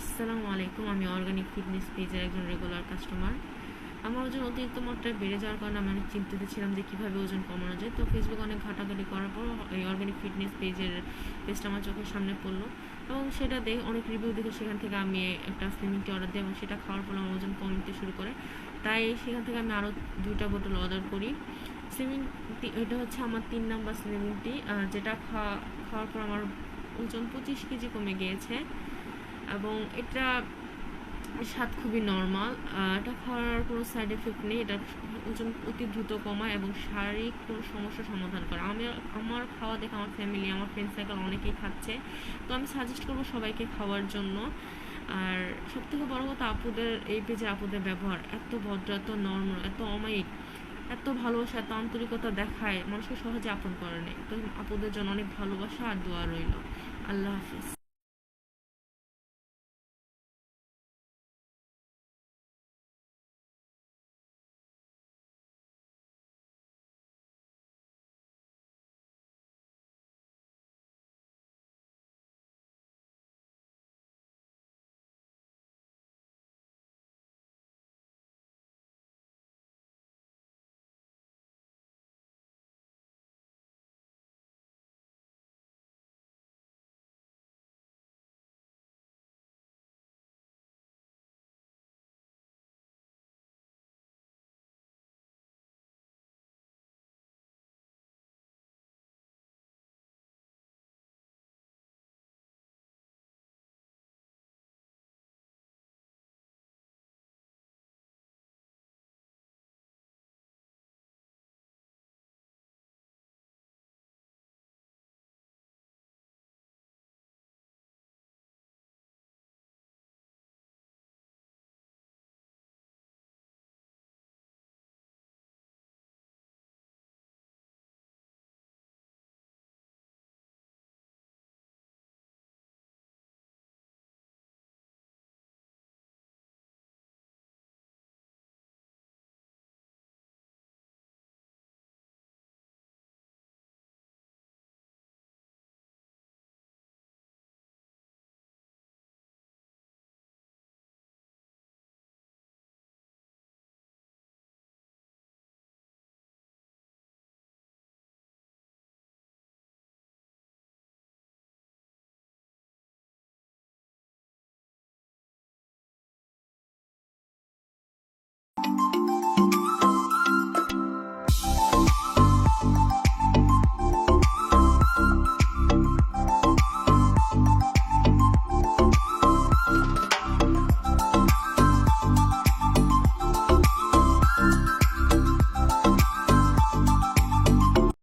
আসসালামু আলাইকুম। আমি অর্গানিক ফিটনেস পেজের একজন রেগুলার কাস্টমার আমার ওজন অতিরিক্ত মাত্রায় বেড়ে যাওয়ার কারণে আমি অনেক চিন্তিত ছিলাম যে কীভাবে ওজন কমানো যায়। তো ফেসবুকে অনেক ঘাটাঘাটি করার পর এই অর্গানিক ফিটনেস পেজের পেজটা আমার চোখের সামনে পড়ল এবং সেটা দেখে অনেক রিভিউ দেখে সেখান থেকে আমি একটা স্লিমিং টি অর্ডার দিই এবং সেটা খাওয়ার পর আমার ওজন কমতে শুরু করে। তাই সেখান থেকে আমি আরও দুইটা বোতল অর্ডার করি। স্লিমিং টি এটা হচ্ছে আমার তিন নাম্বার স্লিমিং টি যেটা খাওয়া খাওয়ার পর আমার ওজন পঁচিশ কেজি কমে গিয়েছে। এবং এটা স্বাদ খুবই নর্মাল এটা খাওয়ার কোনো সাইড এফেক্ট নেই, এটা ওজন অতি দ্রুত কমায় এবং শারীরিক কোনো সমস্যার সমাধান করে। আমি আমার খাওয়া দেখে আমার ফ্যামিলি আমার ফ্রেন্ড সার্কেল অনেকেই খাচ্ছে। তো আমি সাজেস্ট করব সবাইকে খাওয়ার জন্য। আর সব থেকে বড় কথা, আপুদের, এই পেজে আপুদের ব্যবহার, এত ভদ্র, এত নর্মাল এত অমায়িক, এত ভালোবাসা, এত আন্তরিকতা দেখায়, মানুষকে সহজে আপন করে নেয়। তো আপুদের জন্য অনেক ভালোবাসা আর দোয়া রইল। আল্লাহ হাফিজ।